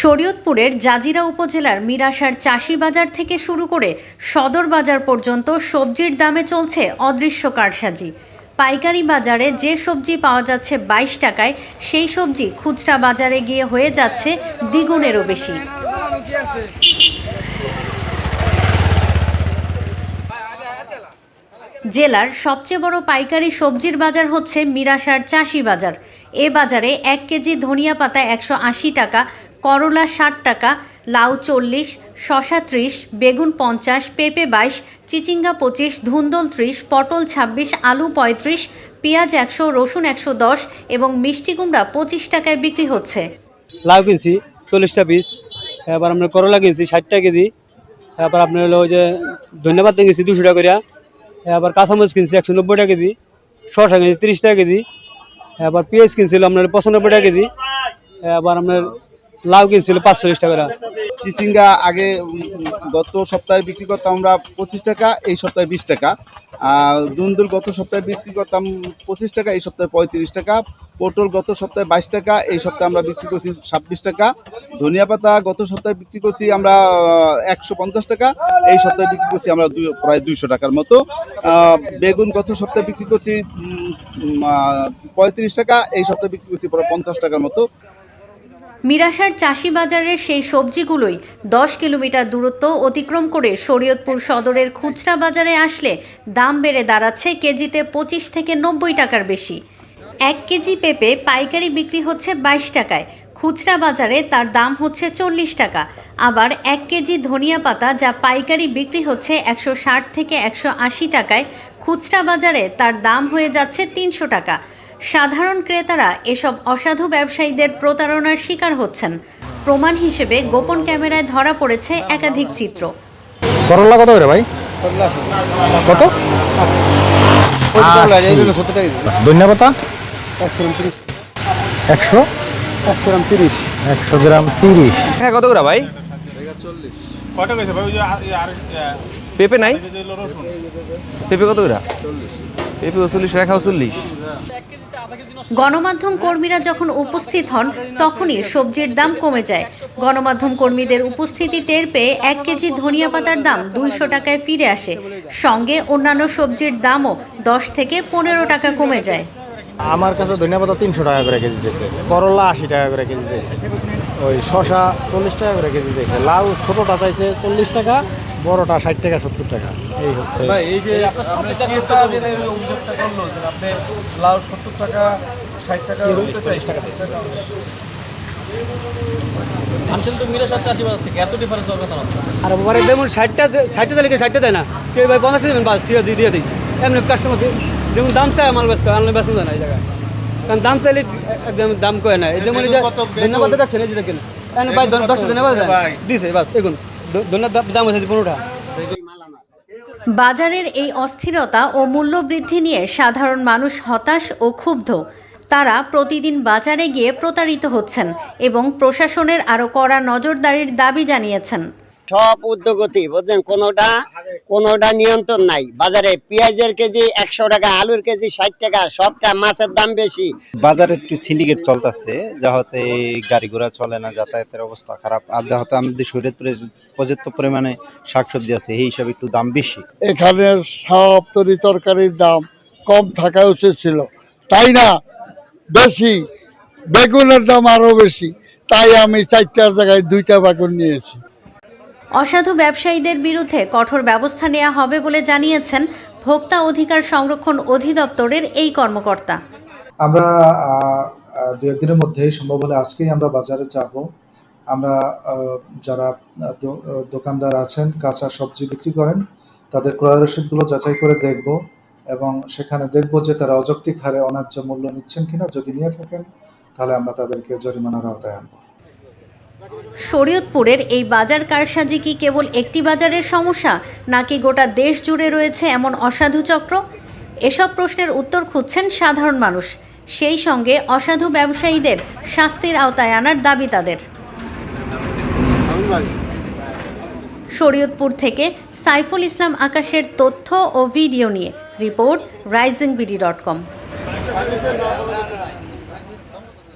শরীয়তপুরের জাজিরা উপজেলার মিরাসার চাষি বাজার থেকে শুরু করে সদর বাজার পর্যন্ত সবজির দামে চলছে অদৃশ্য কারসাজি। পাইকারি বাজারে যে সবজি পাওয়া যাচ্ছে বাইশ টাকায়, সেই সবজি খুচরা বাজারে গিয়ে হয়ে যাচ্ছে দ্বিগুণেরও বেশি। জেলার সবচেয়ে বড় পাইকারি সবজির বাজার হচ্ছে মিরাসার চাষি বাজার। এ বাজারে এক কেজি ধনিয়া পাতা একশো আশি টাকা, করলা ষাট টাকা, লাউ চল্লিশ শশা ত্রিশ, বেগুন পঞ্চাশ, পেঁপে বাইশ, চিচিঙ্গা পঁচিশ, ধুন্দল ত্রিশ, পটল ছাব্বিশ, আলু পঁয়ত্রিশ, পেঁয়াজ একশো, রসুন একশো দশ এবং মিষ্টি কুমড়া পঁচিশ টাকায় বিক্রি হচ্ছে। লাউ কিনছি, চল্লিশটা পিস, এবার আপনার করলা কিনছি, ষাটটা কেজি, এবার আপনার হলো যে ধন্যবাদ কিনছি দুশো টাকা এবার কাঁচামরিচ কিনছি একশো নব্বই টাকা কেজি, শসা কিনছি তিরিশ টাকা কেজি, এবার পেঁয়াজ কিনছিল আপনার পঁচানব্বই টাকা কেজি, এবার আপনার লাউ কিনছিল পাঁচচল্লিশ টাকা। চিচিঙ্গা আগে গত সপ্তাহে বিক্রি করতাম আমরা পঁচিশ টাকা, এই সপ্তাহে বিশ টাকা। দুন্দুল গত সপ্তাহে বিক্রি করতাম পঁচিশ টাকা, এই সপ্তাহে পঁয়ত্রিশ টাকা। পটল গত সপ্তাহে বাইশ টাকা, এই সপ্তাহে আমরা বিক্রি করছি ছাব্বিশ টাকা। ধনিয়া পাতা গত সপ্তাহে বিক্রি করছি আমরা একশো পঞ্চাশ টাকা। এই সপ্তাহে বিক্রি করছি আমরা প্রায় দুইশো টাকার মতো। বেগুন গত সপ্তাহে বিক্রি করছি পঁয়ত্রিশ টাকা। এই সপ্তাহে বিক্রি করছি প্রায় পঞ্চাশ টাকার মতো। মিরাশার চাষি বাজারের সেই সবজিগুলোই দশ কিলোমিটার দূরত্ব অতিক্রম করে শরীয়তপুর সদরের খুচরা বাজারে আসলে দাম বেড়ে দাঁড়াচ্ছে কেজিতে পঁচিশ থেকে নব্বই টাকার বেশি। এক কেজি পেঁপে পাইকারি বিক্রি হচ্ছে বাইশ টাকায়। খুচরা বাজারে তার দাম হচ্ছে চল্লিশ টাকা। আবার এক কেজি ধনিয়া পাতা যা পাইকারি বিক্রি হচ্ছে একশো ষাট থেকে একশো আশি টাকায় খুচরা বাজারে তার দাম হয়ে যাচ্ছে তিনশো টাকা। সাধারণ ক্রেতারা এসব অসাধু ব্যবসায়ীদের প্রতারণার শিকার হচ্ছেন। প্রমাণ হিসেবে গোপন ক্যামেরায় ধরা পড়েছে একাধিক চিত্র। করলা কত করে ভাই? কত? করলা, একশো? তিরিশ একশো একশো গ্রাম তিরিশ। একশো গ্রাম তিরিশ হ্যাঁ কত করে ভাই? পেঁপে নাই? পেঁপে কত করে? পেঁপে চল্লিশ রেখাও চল্লিশ। গণমাধ্যম কর্মীরা যখন উপস্থিত হন তখনই সবজির দাম কমে যায়। গণমাধ্যম কর্মীদের উপস্থিতি টের পেয়ে এক কেজি ধনিয়া পাতার দাম দুইশো টাকায় ফিরে আসে। সঙ্গে অন্যান্য সবজির দামও দশ থেকে পনেরো টাকা কমে যায়। আমার কাছে ধনিয়া পাতা তিনশো টাকা করে কেজি দিয়েছে করলা আশি টাকা করে কেজি দিয়েছে ওই শশা চল্লিশ টাকা করে কেজি দিয়েছে লাউ ছোটোটা চাইছে চল্লিশ টাকা বড়টা ষাট টাকা সত্তর টাকা। এই হচ্ছে। এই যে ক্রেতা যে অভিযোগটা করল যে আপনি লাউ সত্তর টাকা ষাট টাকা চল্লিশ টাকা। আনছেন তো চাষি বাজার থেকে এত ডিফারেন্স হবে কথা না আর যেমন ষাটটা ষাটটা তালিকা ষাটটা দেয় না? কেউ ভাই পঞ্চাশটা দেবেন বাস ঠিক আছে দিয়ে দিই। এমনি কাস্টমার যেমন দাম চায় মাল ব্যস্ত আনলে ব্যস্ত না এই জায়গায়। কারণ দাম চাইলে একদম দাম কয় না। এই যেমন ধন্যবাদ দেখাচ্ছেন এই যে দেখেন। ভাই দশ ধন্যবাদ দিছে বাস দেখুন। ধন্যবাদ দাম আছে পনেরোটা। বাজারের এই অস্থিরতা ও মূল্য বৃদ্ধি নিয়ে সাধারণ মানুষ হতাশ ও ক্ষুব্ধ। তারা প্রতিদিন বাজারে গিয়ে প্রতারিত হচ্ছেন এবং প্রশাসনের আরও কড়া নজরদারির দাবি জানিয়েছেন। সব উদ্যোগতি বুঝছেন? কোনোটা কোনোটা নিয়ন্ত্রণ নাই। বাজারে পেঁয়াজের কেজি একশো টাকা আলুর কেজি ষাট টাকা সবটা মাছের দাম বেশি। বাজারে একটু সিন্ডিকেট চলতেছে যাহতে গাড়ি ঘোড়া চলে না যাতায়াতের অবস্থা খারাপ আর যাহতে আমাদের শরীরে পর্যাপ্ত পরিমাণে শাকসবজি আছে এই হিসাবে একটু দাম বেশি। এখানে সব তরি তরকারির দাম কম থাকা উচিত ছিল। তাই না? বেশি বেগুনের দাম আরও বেশি। তাই আমি চারটার জায়গায় দুইটা বেগুন নিয়েছি। অসাধু ব্যবসায়ীদের বিরুদ্ধে কঠোর ব্যবস্থা নেওয়া হবে বলে জানিয়েছেন ভোক্তা অধিকার সংরক্ষণ অধিদপ্তরের এই কর্মকর্তা। আমরা দু একদিনের মধ্যেই সম্ভব হলে আজকেই আমরা বাজারে যাব। আমরা যারা দোকানদার আছেন, কাঁচা সবজি বিক্রি করেন, তাদের ক্রয় রসিদগুলো যাচাই করে দেখব এবং সেখানে দেখব যে তারা অযৌক্তিক হারে অন্যায্য মূল্য নিচ্ছেন কিনা। যদি নিয়ে থাকেন, তাহলে আমরা তাদেরকে জরিমানার আওতায় আনব। শরীয়তপুরের এই বাজার কারসাজি কি কেবল একটি বাজারের সমস্যা, নাকি গোটা দেশ জুড়ে রয়েছে এমন অসাধু চক্র? এসব প্রশ্নের উত্তর খুঁজছেন সাধারণ মানুষ। সেই সঙ্গে অসাধু ব্যবসায়ীদের শাস্তির আওতায় আনার দাবি তাদের। শরীয়তপুর থেকে সাইফুল ইসলাম আকাশের তথ্য ও ভিডিও নিয়ে report rising BD dot com.